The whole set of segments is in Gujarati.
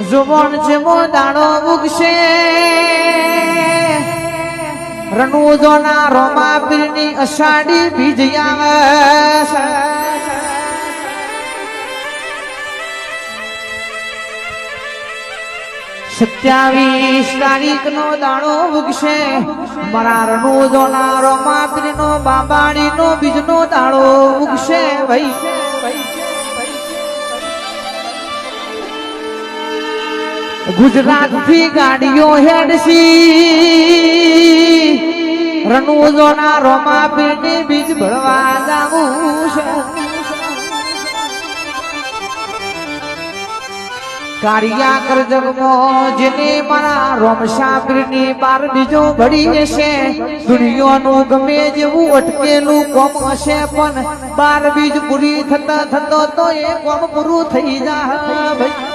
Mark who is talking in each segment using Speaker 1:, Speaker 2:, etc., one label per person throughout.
Speaker 1: જુબણ જેવો દાણો ઉગશે રણુજોના રોમા પીરની અષાઢી બીજ સત્યાવીસ તારીખ નો દાણો ઉગશે મારા રણુજોના રોમા પીરનો બાબાણી નો બીજ નો દાણો ઉગશે ભાઈ. ગુજરાતથી ગાડીઓ હેડસી રણુજોના રોમા પીરની બીજ ભરવા જાવું છે. કાળિયા કર જગમો જેને મારા રોમશા પીરની બાર બીજો ભળી હશે દુનિયાનું ગમે જેવું અટકેલું કોમ હશે, પણ બાર બીજ પૂરી થતા થતો તો એ કોમ પૂરું થઈ જા ભાઈ.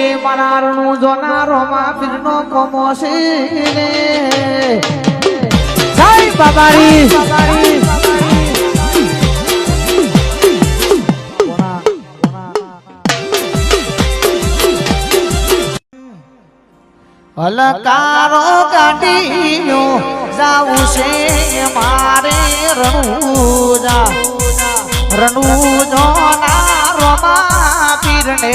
Speaker 1: એ એ મારા રણું જોનારો માં પીરનો કોમો રે જય બાબારી. બાબારી હલકારો જાવું છે મારે રણુજા. રણુજો ના રોમા પીરને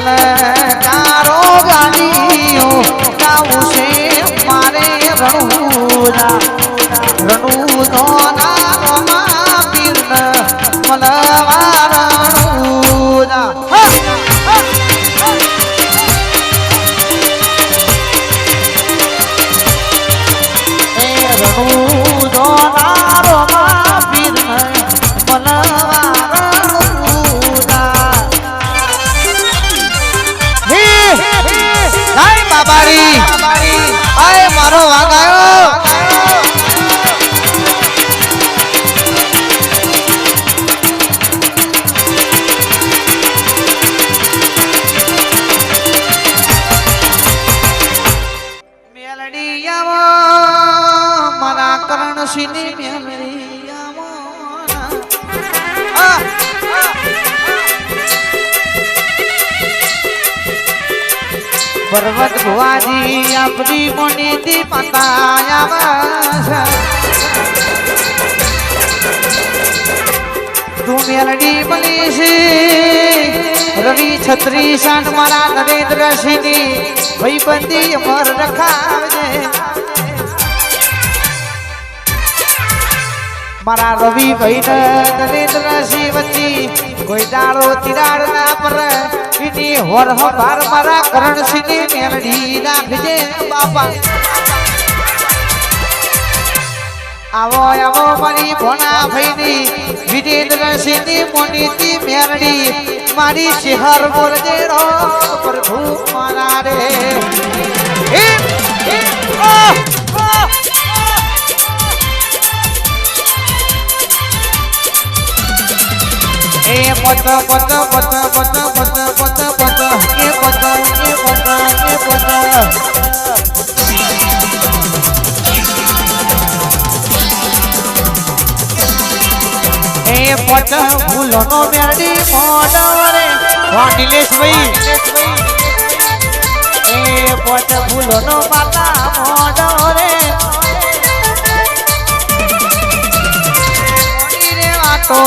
Speaker 1: હલકારો ગાડીઓ ગાવું છે મારે રણુજા પર્વત ભુવાજી આપણી મોનીથી પતાયા તું મેલડી મળી રવિ છત્રી સાંઠ મારા નરેન્દ્ર સિંહની ભાઈબંધી અમર રખાવજે. મારા રવિ ભાઈ નરેન્દ્ર સિંહ વચ્ચે કોઈ દાડો તિરાડ ના પર એની હોર હવાર મારા કરણ સિંહની મેળડી નાખજે બાપા. આવો આવો મારી ભોણા ભાઈની વિજેન્દ્ર સિંહની મોનીતી મેલડી. મારી શહેર બોલજે રો પ્રભુ મારા રે. એ પત પત પત પત પત પત પત એ પત એ પત એ પત. એ પત ફૂલોનો મેરડી મોડવરે વાંડીલેશ ભાઈ એ પત ફૂલોનો માતા મોડવરે રે. આટો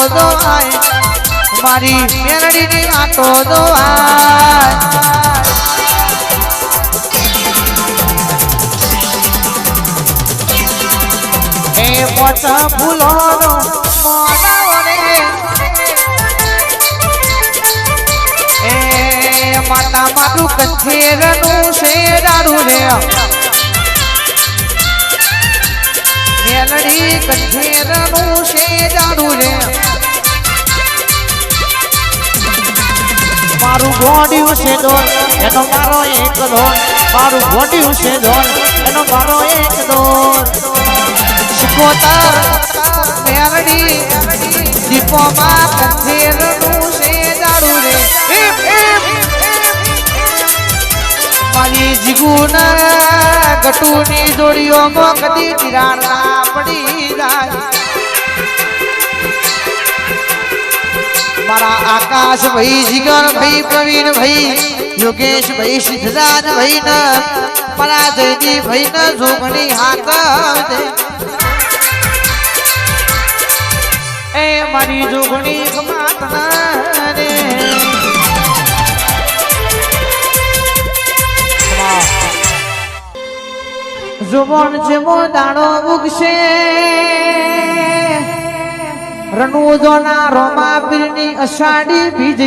Speaker 1: આય મારી મેરડી ની આટો દો આય એ પોચ ફૂલોનો મોડાઓ રે એ માતા મારું કથેરનું શેરાડું ગોડિયું છે ડોલ એનો મારો એક ડોલ મારું ગોડિયું છે ડોલ એનો મારો એક ડોલ શિકોતર, મેરડી, દીપોમાં કંઠેરનું છે દારૂ રે. મારી જીગુન ગટુની જોડીઓમાં કદી તિરાડ પડી જાય. મારા આકાશ ભાઈ જીગર ભાઈ પ્રવીણ ભાઈ, યોગેશ ભાઈ સિદ્ધરાજ ભાઈ ને મારા ભાઈ ને જોગણી હાથ. એ મારી જોગણી ખમાત ના રે જુમણ જેવો દાણો ઉગશે રણુજોના રોમાપીરની અષાઢી બીજ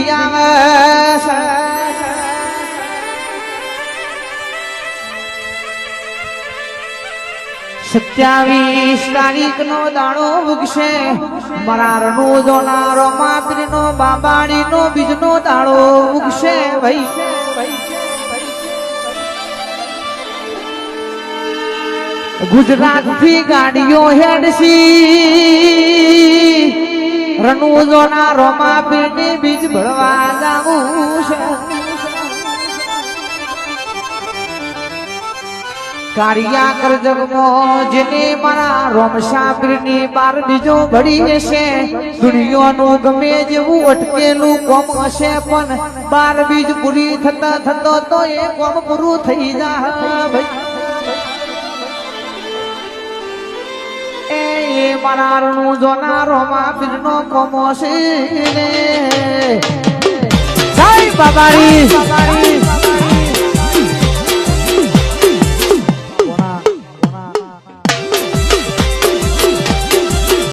Speaker 1: સત્યાવીસ તારીખ નો દાણો ઉગશે. મારા રણુજોના રોમા નો બાબાડી નો બીજ નો દાણો ઉગશે ભાઈ. ગુજરાતથી ગાડીઓ હેડસી રણુજોના રોમા પીરની બીજ ભરવા જાવું છે. કારિયા કર જગમો જેને મારા રોમશા પીરની બાર બીજો ભળી હશે. દુનિયાનું ગમે જેવું અટકેલું કોમ હશે, પણ બાર બીજ પૂરી થતા થતો તો એ કોમ પૂરું થઈ જા એ એ મારા રણું જોનારો માં પીરનો કોમો છે જય બાબારી.